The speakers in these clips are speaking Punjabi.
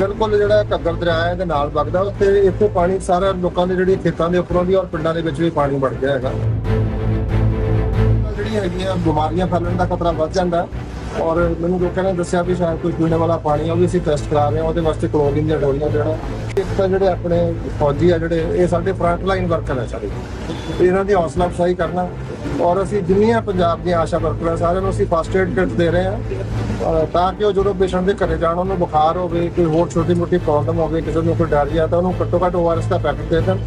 ਬਿਲਕੁਲ ਜਿਹੜਾ ਘੱਗਰ ਦਰਿਆ ਹੈ ਦੇ ਨਾਲ ਵਗਦਾ, ਉੱਥੇ ਇੱਥੇ ਪਾਣੀ ਸਾਰਾ ਲੋਕਾਂ ਦੇ ਜਿਹੜੀ ਖੇਤਾਂ ਦੇ ਉੱਪਰੋਂ ਦੀ ਔਰ ਪਿੰਡਾਂ ਦੇ ਵਿੱਚ ਵੀ ਪਾਣੀ ਵੜ ਗਿਆ ਹੈਗਾ। ਜਿਹੜੀ ਹੈਗੀਆਂ ਬਿਮਾਰੀਆਂ ਫੈਲਣ ਦਾ ਖਤਰਾ ਵੱਧ ਜਾਂਦਾ। ਔਰ ਮੈਨੂੰ ਲੋਕਾਂ ਨੇ ਦੱਸਿਆ ਵੀ ਸ਼ਾਇਦ ਕੋਈ ਪੀਣ ਵਾਲਾ ਪਾਣੀ ਆ, ਉਹ ਵੀ ਅਸੀਂ ਟੈਸਟ ਕਰਾ ਰਹੇ ਹਾਂ, ਉਹਦੇ ਵਾਸਤੇ ਕਲੋਰੀਨ ਦੀਆਂ ਗੋਲੀਆਂ ਦੇਣਾ ਇੱਕ ਤਾਂ ਜਿਹੜੇ ਆਪਣੇ ਫੌਜੀ ਆ ਜਿਹੜੇ, ਇਹ ਸਾਡੇ ਫਰੰਟ ਲਾਈਨ ਵਰਕਰ ਆ ਸਾਰੇ। ਇਹਨਾਂ ਦੀ ਹੌਸਲਾ ਅਫਜ਼ਾਈ ਕਰਨਾ। ਔਰ ਅਸੀਂ ਜਿੰਨੀਆਂ ਪੰਜਾਬ ਦੀਆਂ ਆਸ਼ਾ ਵਰਕਰਾਂ ਸਾਰਿਆਂ ਨੂੰ ਅਸੀਂ ਫਸਟ ਏਡ ਕਿੱਟ ਦੇ ਰਹੇ ਹਾਂ। ਤਾਂ ਕਿ ਉਹ ਜਦੋਂ ਪੇਸ਼ੈਂਟ ਦੇ ਘਰੇ ਜਾਣ, ਉਹਨੂੰ ਬੁਖਾਰ ਹੋਵੇ, ਕੋਈ ਹੋਰ ਛੋਟੀ ਮੋਟੀ ਪ੍ਰੋਬਲਮ ਹੋਵੇ, ਕਿਸੇ ਨੂੰ ਕੋਈ ਡਾਇਰੀਆ ਤਾਂ ਉਹਨੂੰ ਘੱਟੋ ਘੱਟ ਓਆਰਐਸ ਦਾ ਪੈਕਟ ਦੇ ਦੇਣ।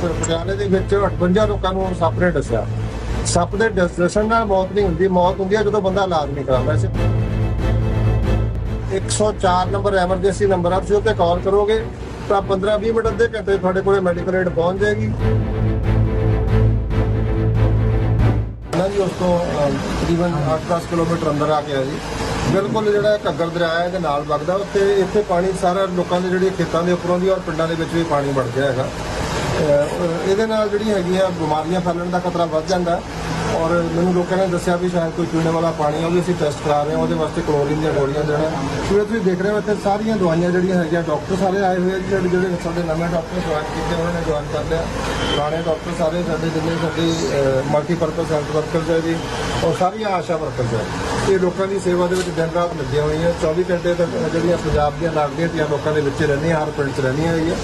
ਫਿਰ ਪਟਿਆਲੇ ਦੇ ਵਿੱਚ 58 ਲੋਕਾਂ ਨੂੰ ਸੱਪ ਨੇ ਦੱਸਿਆ। ਸੱਪ ਦੇ ਦਸ- ਨਾਲ ਮੌਤ ਨਹੀਂ ਹੁੰਦੀ, ਮੌਤ ਹੁੰਦੀ ਹੈ ਜਦੋਂ ਬੰਦਾ ਇਲਾਜ ਨਹੀਂ ਕਰਾਉਂਦਾ। ਵੈਸੇ 104 ਨੰਬਰ ਐਮਰਜੈਂਸੀ ਨੰਬਰ ਆ, ਤੁਸੀਂ ਉੱਤੇ ਕਾਲ ਕਰੋਗੇ ਤਾਂ 15-20 ਮਿੰਟ ਅੱਧੇ ਘੰਟੇ ਤੁਹਾਡੇ ਕੋਲੇ ਮੈਡੀਕਲ ਏਡ ਪਹੁੰਚ ਜਾਏਗੀ। ਨਾ ਜੀ ਉਸ ਤੋਂ ਤਕਰੀਬਨ 8-10 ਕਿਲੋਮੀਟਰ ਅੰਦਰ ਆ ਗਿਆ ਜੀ। ਬਿਲਕੁਲ ਜਿਹੜਾ ਘੱਗਰ ਦਰਿਆ ਹੈ ਦੇ ਨਾਲ ਵਗਦਾ, ਉੱਥੇ ਇੱਥੇ ਪਾਣੀ ਸਾਰਾ ਲੋਕਾਂ ਦੇ ਜਿਹੜੀ ਖੇਤਾਂ ਦੇ ਉੱਪਰੋਂ ਦੀ ਔਰ ਪਿੰਡਾਂ ਦੇ ਵਿੱਚ ਵੀ ਪਾਣੀ ਵੜ ਗਿਆ ਹੈਗਾ। ਇਹਦੇ ਨਾਲ ਜਿਹੜੀ ਹੈਗੀਆਂ ਬਿਮਾਰੀਆਂ ਫੈਲਣ ਦਾ ਖਤਰਾ ਵੱਧ ਜਾਂਦਾ ਔਰ ਮੈਨੂੰ ਲੋਕਾਂ ਨੇ ਦੱਸਿਆ ਵੀ ਸ਼ਾਇਦ ਕੋਈ ਪੀਣ ਵਾਲਾ ਪਾਣੀ ਆ ਉਹ ਵੀ ਅਸੀਂ ਟੈਸਟ ਕਰਾ ਰਹੇ ਹਾਂ ਉਹਦੇ ਵਾਸਤੇ ਕਲੋਰੀਨ ਦੀਆਂ ਗੋਲੀਆਂ ਦੇਣਾ। ਜਿਵੇਂ ਤੁਸੀਂ ਦੇਖ ਰਹੇ ਹੋ ਇੱਥੇ ਸਾਰੀਆਂ ਦਵਾਈਆਂ ਜਿਹੜੀਆਂ ਹੈਗੀਆਂ ਡਾਕਟਰ ਸਾਰੇ ਆਏ ਹੋਏ ਆ ਜੀ, ਜਿਹੜੇ ਜਿਹੜੇ ਸਾਡੇ ਨਵੇਂ ਡਾਕਟਰ ਜੁਆਇਨ ਕੀਤੇ ਉਹਨਾਂ ਨੇ ਜੁਆਇਨ ਕਰ ਲਿਆ। ਪੁਰਾਣੇ ਡਾਕਟਰ ਸਾਰੇ ਸਾਡੇ ਜਿੰਨੇ ਸਾਡੇ ਮਲਟੀਪਰਪਸ ਹੈਲਥ ਵਰਕਰਸ ਹੈ ਜੀ ਔਰ ਸਾਰੀਆਂ ਆਸ਼ਾ ਵਰਕਰਸ ਹੈ ਇਹ ਲੋਕਾਂ ਦੀ ਸੇਵਾ ਦੇ ਵਿੱਚ ਦਿਨ ਰਾਤ ਲੱਗੀਆਂ ਹੋਈਆਂ। 24 ਘੰਟੇ ਤੱਕ ਜਿਹੜੀਆਂ ਪੰਜਾਬ ਦੀਆਂ ਲੱਗਦੀਆਂ ਤੀਆਂ ਲੋਕਾਂ ਦੇ ਵਿੱਚ ਰਹਿੰਦੀਆਂ ਹਰ ਪਿੰਡ 'ਚ ਰਹਿੰਦੀਆਂ ਹੈਗੀਆਂ।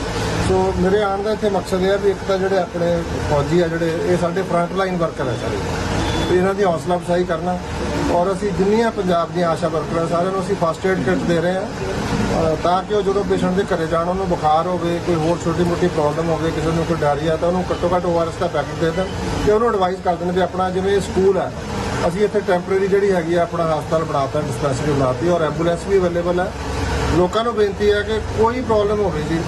ਸੋ ਮੇਰੇ ਆਉਣ ਦਾ ਇੱਥੇ ਮਕਸਦ ਇਹ ਹੈ ਵੀ ਇੱਕ ਤਾਂ ਜਿਹੜੇ ਆਪਣੇ ਫੌਜੀ ਆ ਜਿਹੜੇ, ਇਹ ਸਾਡੇ ਫਰੰਟ ਲਾਈਨ ਵਰਕਰ ਹੈ ਸਾਰੇ। ਤੇ ਇਹਨਾਂ ਦੀ ਹੌਸਲਾ ਅਫਜ਼ਾਈ ਕਰਨਾ। ਔਰ ਅਸੀਂ ਜਿੰਨੀਆਂ ਪੰਜਾਬ ਦੀਆਂ ਆਸ਼ਾ ਵਰਕਰਾਂ ਸਾਰਿਆਂ ਨੂੰ ਅਸੀਂ ਫਸਟ ਏਡ ਕਿੱਟ ਦੇ ਰਹੇ ਹਾਂ। ਤਾਂ ਕਿ ਉਹ ਜਦੋਂ ਪੇਸ਼ੈਂਟ ਦੇ ਘਰੇ ਜਾਣ, ਉਹਨੂੰ ਬੁਖਾਰ ਹੋਵੇ, ਕੋਈ ਹੋਰ ਛੋਟੀ ਮੋਟੀ ਪ੍ਰੋਬਲਮ ਹੋਵੇ, ਕਿਸੇ ਨੂੰ ਕੋਈ ਡਾਇਰੀਆ ਤਾਂ ਉਹਨੂੰ ਘੱਟੋ ਘੱਟ ਓਆਰਐਸ ਦਾ ਪੈਕੇਟ ਦੇ ਦੇਣ ਤੇ ਉਹਨੂੰ ਐਡਵਾਈਸ ਕਰ ਦੇਣ ਵੀ ਆਪਣਾ ਜਿਵੇਂ ਇਹ ਸਕੂਲ ਹੈ ਅਸੀਂ ਇੱਥੇ ਟੈਂਪਰੇਰੀ ਜਿਹੜੀ ਹੈਗੀ ਆ, ਆਪਣਾ ਹਸਪਤਾਲ ਬਣਾਤਾ ਡਿਸਪੈਂਸਰੀ ਬਣਾਤੀ ਔਰ ਐਂਬੂਲੈਂਸ ਵੀ ਅਵੇਲੇਬਲ ਹੈ ਲੋਕਾਂ ਨੂੰ ਬੇਨਤੀ ਹੈ ਕਿ ਕੋਈ ਪ੍ਰੋਬਲਮ ਹੋਵੇ ਜੀ,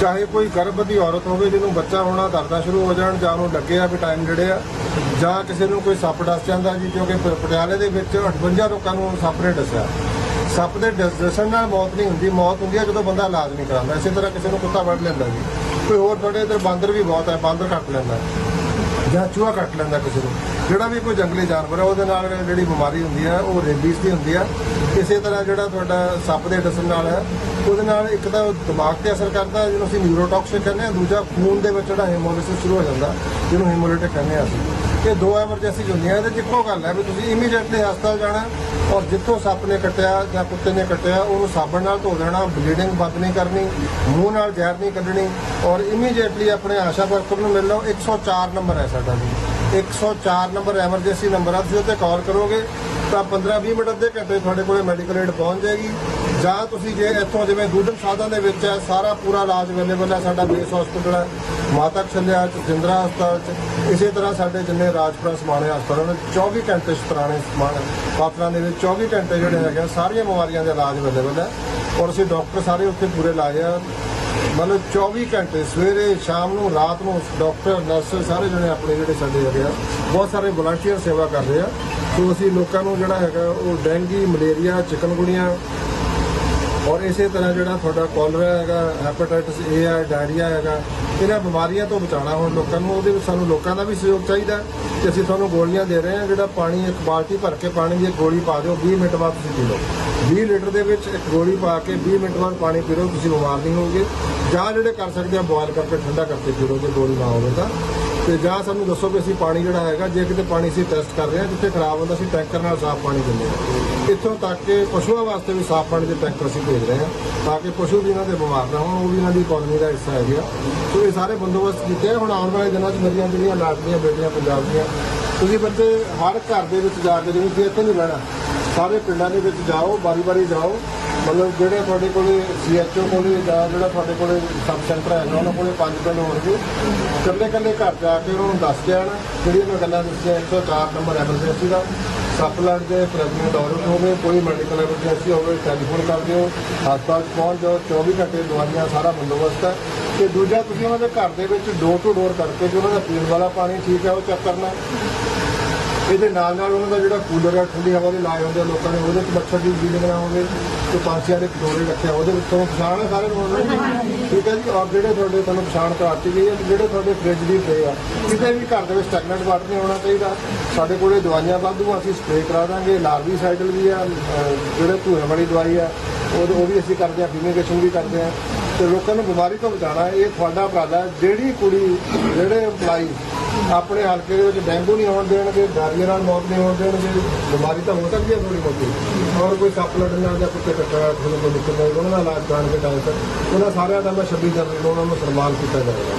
ਚਾਹੇ ਕੋਈ ਗਰਭਵਤੀ ਔਰਤ ਹੋਵੇ ਜਿਹਨੂੰ ਬੱਚਾ ਹੋਣਾ, ਦਰਦਾਂ ਸ਼ੁਰੂ ਹੋ ਜਾਣ, ਜਾਂ ਉਹਨੂੰ ਲੱਗੇ ਆ ਵੀ ਟਾਈਮ ਜਿਹੜੇ ਆ, ਜਾਂ ਕਿਸੇ ਨੂੰ ਕੋਈ ਸੱਪ ਡਸ ਜਾਂਦਾ ਜੀ, ਕਿਉਂਕਿ ਪਟਿਆਲੇ ਦੇ ਵਿੱਚ 58 ਲੋਕਾਂ ਨੂੰ ਸੱਪ ਨੇ ਡਸਿਆ। ਸੱਪ ਦੇ ਡਸਣ ਨਾਲ ਮੌਤ ਨਹੀਂ ਹੁੰਦੀ, ਮੌਤ ਹੁੰਦੀ ਹੈ ਜਦੋਂ ਬੰਦਾ ਇਲਾਜ ਨਹੀਂ ਕਰਾਉਂਦਾ। ਇਸੇ ਤਰ੍ਹਾਂ ਕਿਸੇ ਨੂੰ ਕੁੱਤਾ ਵੱਢ ਲੈਂਦਾ ਜੀ। ਕੋਈ ਹੋਰ ਤੁਹਾਡੇ ਇੱਧਰ ਬਾਂਦਰ ਵੀ ਬਹੁਤ ਹੈ ਬਾਂਦਰ ਕੱਟ ਲੈਂਦਾ। ਜਾਂ ਚੂਹਾ ਕੱਟ ਲੈਂਦਾ ਕਿਸੇ ਨੂੰ। ਜਿਹੜਾ ਵੀ ਕੋਈ ਜੰਗਲੀ ਜਾਨਵਰ ਹੈ ਉਹਦੇ ਨਾਲ ਜਿਹੜੀ ਬਿਮਾਰੀ ਹੁੰਦੀ ਹੈ ਉਹ ਰੇਬੀਜ਼ ਦੀ ਹੁੰਦੀ ਹੈ ਇਸੇ ਤਰ੍ਹਾਂ ਜਿਹੜਾ ਤੁਹਾਡਾ ਸੱਪ ਦੇ ਡਸਣ ਨਾਲ ਹੈ ਉਹਦੇ ਨਾਲ ਇੱਕ ਤਾਂ ਉਹ ਦਿਮਾਗ ਤੇ ਅਸਰ ਕਰਦਾ, ਜਿਹਨੂੰ ਅਸੀਂ ਨਿਊਰੋਟੌਕਸਿਕ ਕਹਿੰਦੇ ਆ, ਦੂਜਾ ਖੂਨ ਦੇ ਵਿੱਚ ਜਿਹੜਾ ਹੈਮੋਲਿਸਿਸ ਸ਼ੁਰੂ ਹੋ ਜਾਂਦਾ, ਜਿਹਨੂੰ ਹੈਮੋਲਿਟਿਕ ਕਹਿੰਦੇ ਆ ਅਸੀਂ। ਇਹ ਦੋ ਐਮਰਜੈਂਸੀ ਹੁੰਦੀਆਂ ਇਹਦੇ ਇੱਕੋ ਗੱਲ ਹੈ ਵੀ ਤੁਸੀਂ ਇਮੀਡੀਏਟਲੀ ਹਸਪਤਾਲ ਜਾਣਾ ਔਰ ਜਿੱਥੋਂ ਸੱਪ ਨੇ ਕੱਟਿਆ ਜਾਂ ਕੁੱਤੇ ਨੇ ਕੱਟਿਆ, ਉਹਨੂੰ ਸਾਬਣ ਨਾਲ ਧੋ ਦੇਣਾ ਬਲੀਡਿੰਗ ਬੰਦ ਨਹੀਂ ਕਰਨੀ, ਮੂੰਹ ਨਾਲ ਜ਼ਹਿਰ ਨਹੀਂ ਕੱਢਣੀ ਔਰ ਇਮੀਡੀਏਟਲੀ ਆਪਣੇ ਆਸ਼ਾ ਵਰਕਰ ਨੂੰ ਮਿਲ ਲਓ 104 ਨੰਬਰ ਹੈ ਸਾਡਾ ਜੀ। 104 ਨੰਬਰ ਐਮਰਜੈਂਸੀ ਨੰਬਰ ਆ, ਤੁਸੀਂ ਉੱਤੇ ਕਾਲ ਕਰੋਗੇ ਤਾਂ 15-20 ਮਿੰਟ ਅੱਧੇ ਘੰਟੇ ਤੁਹਾਡੇ ਕੋਲੇ ਮੈਡੀਕਲ ਏਡ ਪਹੁੰਚ ਜਾਏਗੀ। ਜਾਂ ਤੁਸੀਂ ਜੇ ਇੱਥੋਂ ਜਿਵੇਂ ਦੂਧਨ ਸਾਧਾਂ ਦੇ ਵਿੱਚ ਹੈ ਸਾਰਾ ਪੂਰਾ ਇਲਾਜ ਅਵੇਲੇਬਲ ਹੈ ਸਾਡਾ ਬੇਸ ਹਸਪੀਟਲ ਹੈ ਮਾਤਾ ਛੱਲਿਆ ਚ ਜਿੰਦਰਾ ਹਸਪਤਾਲ ਚ ਇਸੇ ਤਰ੍ਹਾਂ ਸਾਡੇ ਜਿੰਨੇ ਰਾਜਪੁਰਾ ਸਮਾਣੇ ਹਸਪਤਾਲ ਨੇ 24 ਘੰਟੇ ਪੁਰਾਣੇ ਸਮਾਨ ਪਾਤਰਾਂ ਦੇ ਵਿੱਚ 24 ਘੰਟੇ ਜਿਹੜੇ ਹੈਗੇ ਆ, ਸਾਰੀਆਂ ਬਿਮਾਰੀਆਂ ਦਾ ਇਲਾਜ ਅਵੇਲੇਬਲ ਹੈ। ਔਰ ਅਸੀਂ ਡਾਕਟਰ ਸਾਰੇ ਉੱਥੇ ਪੂਰੇ ਲਾਏ ਆ। ਮਤਲਬ 24 ਘੰਟੇ ਸਵੇਰੇ, ਸ਼ਾਮ ਨੂੰ, ਰਾਤ ਨੂੰ ਡਾਕਟਰ, ਨਰਸ ਸਾਰੇ ਜਿਹੜੇ ਆਪਣੇ ਜਿਹੜੇ ਸਾਡੇ ਹੈਗੇ ਆ, ਬਹੁਤ ਸਾਰੇ ਵਲੰਟੀਅਰ ਸੇਵਾ ਕਰ ਰਹੇ ਆ। ਸੋ ਅਸੀਂ ਲੋਕਾਂ ਨੂੰ ਜਿਹੜਾ ਹੈਗਾ, ਉਹ ਡੈਂਗੀ, ਮਲੇਰੀਆ ਚਿਕਨਗੁਨੀਆ ਔਰ ਇਸੇ ਤਰ੍ਹਾਂ ਜਿਹੜਾ ਤੁਹਾਡਾ ਕੋਲਰਾ ਹੈਗਾ, ਹੈਪੇਟਾਈਟਸ ਏ ਹੈ, ਡਾਇਰੀਆ ਹੈਗਾ ਇਹਨਾਂ ਬਿਮਾਰੀਆਂ ਤੋਂ ਬਚਾਉਣਾ ਹੁਣ ਲੋਕਾਂ ਨੂੰ, ਉਹਦੇ ਵਿੱਚ ਸਾਨੂੰ ਲੋਕਾਂ ਦਾ ਵੀ ਸਹਿਯੋਗ ਚਾਹੀਦਾ ਕਿ ਅਸੀਂ ਤੁਹਾਨੂੰ ਗੋਲੀਆਂ ਦੇ ਰਹੇ ਹਾਂ, ਜਿਹੜਾ ਪਾਣੀ ਇੱਕ ਬਾਲਟੀ ਭਰ ਕੇ ਪਾਣੀ ਦੀ ਇੱਕ ਗੋਲੀ ਪਾ ਦਿਓ 20 ਮਿੰਟ ਬਾਅਦ ਤੁਸੀਂ ਪੀ ਲਓ। 20 ਲੀਟਰ ਦੇ ਵਿੱਚ ਇੱਕ ਗੋਲੀ ਪਾ ਕੇ 20 ਮਿੰਟ ਬਾਅਦ ਪਾਣੀ ਪੀ ਲਓ, ਤੁਸੀਂ ਬਿਮਾਰ ਨਹੀਂ ਹੋਗੇ ਜਾਂ ਜਿਹੜੇ ਕਰ ਸਕਦੇ ਆ ਬੋਇਲ ਕਰਕੇ, ਠੰਡਾ ਕਰਕੇ ਪੀ ਲਓ ਜੇ ਗੋਲੀ ਨਾ ਹੋਵੇ ਤਾਂ ਤੇ ਜਾਂ ਸਾਨੂੰ ਦੱਸੋ ਵੀ ਅਸੀਂ ਪਾਣੀ ਜਿਹੜਾ ਹੈਗਾ, ਜੇ ਕਿਤੇ ਪਾਣੀ ਅਸੀਂ ਟੈਸਟ ਕਰ ਰਹੇ ਹਾਂ ਜਿੱਥੇ ਖਰਾਬ ਹੁੰਦਾ, ਅਸੀਂ ਟੈਂਕਰ ਨਾਲ ਸਾਫ਼ ਪਾਣੀ ਦਿੰਦੇ ਹਾਂ ਇੱਥੋਂ ਤੱਕ ਕਿ ਪਸ਼ੂਆਂ ਵਾਸਤੇ ਵੀ ਸਾਫ਼ ਪਾਣੀ ਦੇ ਟੈਂਕਰ ਅਸੀਂ ਭੇਜ ਰਹੇ ਹਾਂ ਤਾਂ ਕਿ ਪਸ਼ੂ ਵੀ ਇਹਨਾਂ ਦੇ ਬਿਮਾਰ ਨਾ ਹੋਣ, ਉਹ ਵੀ ਇਹਨਾਂ ਦੀ ਇਕਨੋਮੀ ਦਾ ਹਿੱਸਾ ਹੈਗੇ ਆ ਸੋ ਇਹ ਸਾਰੇ ਬੰਦੋਬਸਤ ਕੀਤੇ ਆ। ਹੁਣ ਆਉਣ ਵਾਲੇ ਦਿਨਾਂ 'ਚ ਮੇਰੀਆਂ ਜਿਹੜੀਆਂ ਲਾਡਲੀਆਂ ਬੇਟੀਆਂ ਪੰਜਾਬ ਦੀਆਂ, ਤੁਸੀਂ ਬੱਚੇ ਹਰ ਘਰ ਦੇ ਵਿੱਚ ਜਾ ਕੇ, ਜਿਵੇਂ ਕਿ ਇੱਥੇ ਨਹੀਂ ਰਹਿਣਾ, ਸਾਰੇ ਪਿੰਡਾਂ ਦੇ ਵਿੱਚ ਜਾਓ, ਵਾਰੀ-ਵਾਰੀ ਜਾਓ ਮਤਲਬ ਜਿਹੜੇ ਤੁਹਾਡੇ ਕੋਲੇ ਸੀਐਚਓ ਕੋਲੇ ਜਾਂ ਜਿਹੜਾ ਤੁਹਾਡੇ ਕੋਲੇ ਸਬ ਸੈਂਟਰ ਹੈਗਾ, ਉਹਨਾਂ ਕੋਲੇ ਪੰਜ ਪਿੰਡ ਹੋਣਗੇ। ਇਕੱਲੇ ਇਕੱਲੇ ਘਰ ਜਾ ਕੇ ਉਹਨਾਂ ਨੂੰ ਦੱਸ ਕੇ ਜਿਹੜੀਆਂ ਮੈਂ ਗੱਲਾਂ ਦੱਸੀਆਂ 104 ਨੰਬਰ ਐਮਰਜੈਂਸੀ ਦਾ। ਸੱਪ ਲੜ ਦੇ ਪ੍ਰੈਗਨੈਂਟ ਔਰਤ ਹੋਵੇ, ਕੋਈ ਮੈਡੀਕਲ ਐਮਰਜੈਂਸੀ ਹੋਵੇ ਟੈਲੀਫੋਨ ਕਰ ਦਿਓ, ਹਸਪਤਾਲ 'ਚ ਪਹੁੰਚ ਜਾਓ 24 ਘੰਟੇ ਦਵਾਈਆਂ, ਸਾਰਾ ਬੰਦੋਬਸਤ ਹੈ। ਤੇ ਦੂਜਾ, ਤੁਸੀਂ ਉਹਨਾਂ ਦੇ ਘਰ ਦੇ ਵਿੱਚ ਡੋਰ ਟੂ ਡੋਰ ਕਰਕੇ ਜੋ ਉਹਨਾਂ ਦਾ ਪੀਣ ਵਾਲਾ ਪਾਣੀ ਠੀਕ ਹੈ, ਉਹ ਚੈੱਕ ਕਰਨਾ। ਇਹਦੇ ਨਾਲ ਨਾਲ ਉਹਨਾਂ ਦਾ ਜਿਹੜਾ ਕੂਲਰ ਆ ਠੰਡੀ ਹਵਾ ਦੇ ਲਾਏ ਹੁੰਦੇ ਆ ਲੋਕਾਂ ਨੇ ਉਹਦੇ ਵਿੱਚ ਮੱਛਰ ਦੀ ਬੀਡਿੰਗ ਨਾ ਹੋਵੇ ਤੇ ਪੰਛੀਆਂ ਦੇ ਕਟੋਰੇ ਰੱਖਿਆ ਉਹਦੇ ਵਿੱਚੋਂ ਪਛਾਣ ਹੈ ਸਾਰੇ ਨੂੰ ਠੀਕ ਹੈ ਜੀ ਔਰ ਜਿਹੜੇ ਤੁਹਾਡੇ ਤੁਹਾਨੂੰ ਪਛਾਣ ਕਰਾਤੀ ਗਈ ਹੈ ਜਿਹੜੇ ਤੁਹਾਡੇ ਫ੍ਰਿਜ ਦੀ ਟ੍ਰੇ ਆ ਕਿਤੇ ਵੀ ਘਰ ਦੇ ਵਿੱਚ ਸਟੈਗਨੈਂਟ ਵਾਟਰ ਨਹੀਂ ਹੋਣਾ ਚਾਹੀਦਾ। ਸਾਡੇ ਕੋਲੇ ਦਵਾਈਆਂ ਵਾਧੂ ਆ, ਅਸੀਂ ਸਪਰੇਅ ਕਰਾ ਦਾਂਗੇ ਲਾਰਵੀ ਸਾਈਕਲ ਵੀ ਆ ਜਿਹੜੇ ਧੂਏ ਵਾਲੀ ਦਵਾਈ ਆ ਉਹ ਉਹ ਵੀ ਅਸੀਂ ਕਰਦੇ ਆ ਫਿਊਮੀਗੇਸ਼ਨ ਵੀ ਕਰਦੇ ਆ। ਤੇ ਲੋਕਾਂ ਨੂੰ ਬਿਮਾਰੀ ਤੋਂ ਬਚਾਉਣਾ ਇਹ ਤੁਹਾਡਾ ਉਪਰਾਲਾ ਹੈ। ਜਿਹੜੀ ਕੁੜੀ ਜਿਹੜੇ EMPLOYE ਆਪਣੇ ਹਲਕੇ ਦੇ ਵਿੱਚ ਡੈਂਗੂ ਨਹੀਂ ਹੋਣ ਦੇਣਗੇ, ਡਾਇਰੀਆ ਨਾਲ ਮੌਤ ਨਹੀਂ ਹੋਣ ਦੇਣਗੇ, ਬਿਮਾਰੀ ਤਾਂ ਹੋ ਸਕਦੀ ਹੈ ਥੋੜੀ ਬਹੁਤੀ। ਔਰ ਕੋਈ ਸੱਪ ਲੜਨ ਨਾਲ ਜਾਂ ਕੁੱਤੇ ਕੱਟਣਾ ਤੁਹਾਨੂੰ ਕੋਈ ਦਿੱਕਤ ਨਹੀਂ, ਉਹਨਾਂ ਦਾ ਇਲਾਜ ਕਰਾਉਣਗੇ ਟਾਈਮ ਤੱਕ ਉਹਨਾਂ ਸਾਰਿਆਂ ਦਾ ਮੈਂ 26 ਜਨਵਰੀ ਨੂੰ ਉਹਨਾਂ ਨੂੰ ਸਨਮਾਨ ਕੀਤਾ ਜਾਵੇਗਾ।